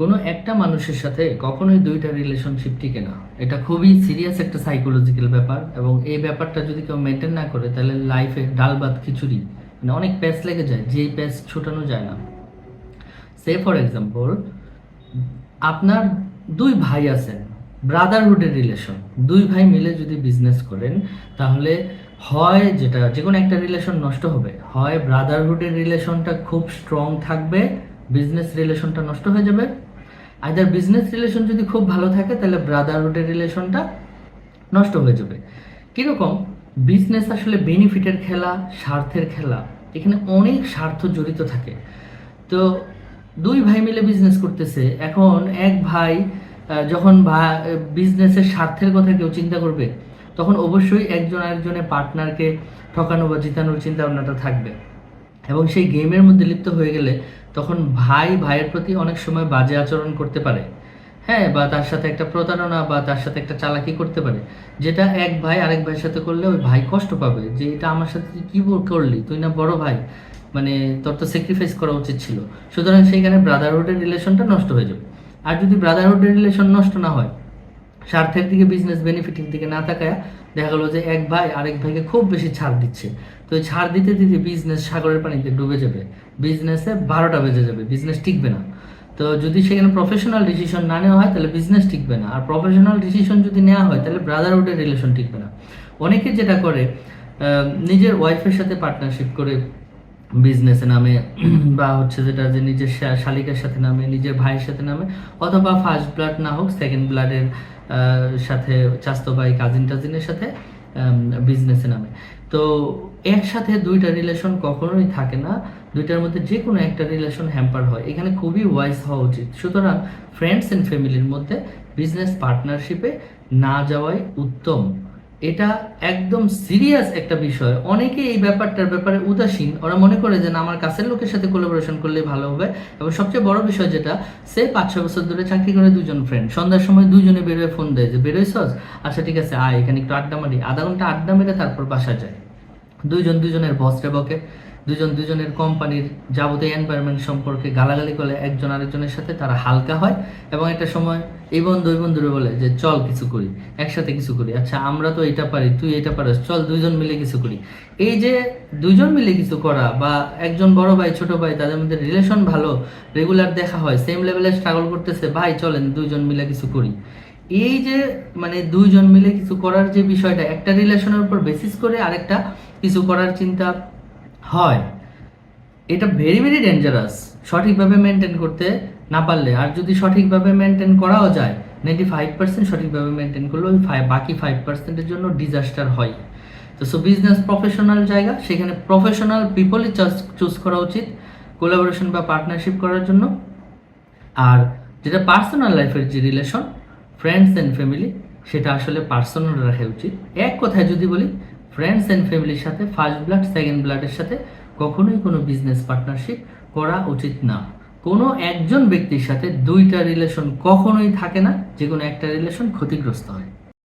কোনো একটা মানুষের সাথে কখনোই দুইটা রিলেশনশিপ টিকে না। এটা খুবই সিরিয়াস একটা সাইকোলজিক্যাল ব্যাপার এবং এই ব্যাপারটা যদি কেউ মেনটেন না করে, তাহলে লাইফে ডাল ভাত খিচুড়ি মানে অনেক প্যাচ লেগে যায়, যেই প্যাচ ছোটানো যায় না। সে ফর এক্সাম্পল আপনার দুই ভাই আছেন ব্রাদারহুডের রিলেশন দুই ভাই মিলে যদি বিজনেস করেন, তাহলে হয় যেটা যে কোনো একটা রিলেশন নষ্ট হবে। হয় ব্রাদারহুডের রিলেশনটা খুব স্ট্রং থাকবে বিজনেস রিলেশনটা নষ্ট হয়ে যাবে। আইদার বিজনেস রিলেশন যদি খুব ভালো থাকে, তাহলে ব্রাদারহুডের রিলেশনটা নষ্ট হয়ে যাবে। কীরকম? বিজনেস আসলে বেনিফিটের খেলা, স্বার্থের খেলা, এখানে অনেক স্বার্থ জড়িত থাকে। তো দুই ভাই মিলে বিজনেস করতেছে, এখন এক ভাই যখন বিজনেসের স্বার্থের কথা কেউ চিন্তা করবে, তখন অবশ্যই একজন আরেকজনের পার্টনারকে ঠকানো বা জিতানোর চিন্তা ভাবনাটা থাকবে। এবং সেই গেমের মধ্যে লিপ্ত হয়ে গেলে তখন ভাই ভাইয়ের প্রতি অনেক সময় বাজে আচরণ করতে পারে। হ্যাঁ বা তার সাথে একটা প্রতারণা বা তার সাথে একটা চালাকি করতে পারে। যেটা এক ভাই আরেক ভাইয়ের সাথে করলে ওই ভাই কষ্ট পাবে যে, এটা আমার সাথে কী করলি? তুই না বড় ভাই? মানে তোর তো স্যাক্রিফাইস করা উচিত ছিল। সুতরাং সেইখানে ব্রাদারহুডের রিলেশনটা নষ্ট হয়ে যাবে। আর যদি ব্রাদারহুডের রিলেশন নষ্ট না হয় স্বার্থের দিকে বিজনেস বেনিফিটের দিকে না তাকায় দেখা গেলো যে এক ভাই আরেক ভাইকে খুব বেশি ছাড় দিচ্ছে। তো ছাড় দিতে দিতে বিজনেস সাগরের পানিতে ডুবে যাবে। বিজনেসে বারোটা বেজে যাবে বিজনেস টিকবে না। তো যদি সেখানে প্রফেশনাল ডিসিশন না নেওয়া হয়, তাহলে বিজনেস টিকবে না। আর প্রফেশনাল ডিসিশন যদি নেওয়া হয়, তাহলে ব্রাদারহুডের রিলেশন টিকবে না। অনেকে যেটা করে নিজের ওয়াইফের সাথে পার্টনারশিপ করে বিজনেসে নামে, বা হচ্ছে যেটা যে নিজের শালিকার সাথে নামে, নিজের ভাইয়ের সাথে নামে, অথবা ফার্স্ট ব্লাড না হোক সেকেন্ড ব্লাডের সাথে চাস্তো ভাই কাজিন টাজিনের সাথে বিজনেসে নামে। তো একসাথে দুইটা রিলেশন কখনোই থাকে না। দুইটার মধ্যে যে কোনো একটা রিলেশন হ্যাম্পার হয়। এখানে খুবই ওয়াইজ হওয়া উচিত। সুতরাং ফ্রেন্ডস অ্যান্ড ফ্যামিলির মধ্যে বিজনেস পার্টনারশিপে না যাওয়াই উত্তম। এটা একদম সিরিয়াস একটা বিষয়। অনেকে এই ব্যাপারটার ব্যাপারে উদাসীন। ওরা মনে করে যে, না, আমার কাছের লোকের সাথে কোলাবোরেশন করলে ভালো হবে। এবং সবচেয়ে বড় বিষয় যেটা, সে পাঁচ, ছয় বছর ধরে চাকরি করে দুজন ফ্রেন্ড সন্ধ্যার সময় দুজনে বেরোয় ফোন দেয় যে, বেরোয় সস? আচ্ছা ঠিক আছে, আয়, এখানে একটু আড্ডা মারি। আধা ঘণ্টা আড্ডা মেরে তারপর বাসা যায়। দুইজন দুজনের বসরে বকে। দুজন দুজনের কোম্পানির যাবতীয় এনভায়রনমেন্ট সম্পর্কে গালাগালি করে একজন আরেকজনের সাথে তারা হালকা হয় এবং একটা সময় এই বন্ধু ওই বন্ধুরে বলে যে, চল কিছু করি, একসাথে কিছু করি। আচ্ছা আমরা তো এটা পারি, তুই এটা পারিস, চল দুইজন মিলে কিছু করি। এই যে দুইজন মিলে কিছু করা বা একজন বড় ভাই, ছোট ভাই, তাদের মধ্যে রিলেশন ভালো রেগুলার দেখা হয় সেম লেভেলে স্ট্রাগল করতেছে, ভাই, চলেন, দুইজন মিলে কিছু করি। এই যে মানে দুইজন মিলে কিছু করার যে বিষয়টা, একটা রিলেশনের উপর বেসিস করে আরেকটা কিছু করার চিন্তা হয়। এটা ভেরি ভেরি ডেঞ্জারাস সঠিকভাবে মেনটেন করতে না পারলে, আর যদি সঠিকভাবে মেনটেন করাও যায় নাইনটি ফাইভ পার্সেন্ট সঠিকভাবে মেনটেন করলে ওই ফাইভ বাকি ফাইভ পার্সেন্টের জন্য ডিজাস্টার হয়। তো সো বিজনেস প্রফেশনাল জায়গা, সেখানে প্রফেশনাল পিপলই চুজ করা উচিত কোলাবোরেশন বা পার্টনারশিপ করার জন্য। আর যেটা পার্সোনাল লাইফের যে রিলেশন ফ্রেন্ডস অ্যান্ড ফ্যামিলি সেটা আসলে পার্সোনাল রাখা উচিত। এক কথায় যদি বলি ফ্রেন্ডস অ্যান্ড ফ্যামিলির সাথে ফার্স্ট ব্লাড সেকেন্ড ব্লাডের সাথে কখনোই কোনো বিজনেস পার্টনারশিপ করা উচিত না। কোনো একজন ব্যক্তির সাথে দুইটা রিলেশন কখনোই থাকে না যে কোনো একটা রিলেশন ক্ষতিগ্রস্ত হয়।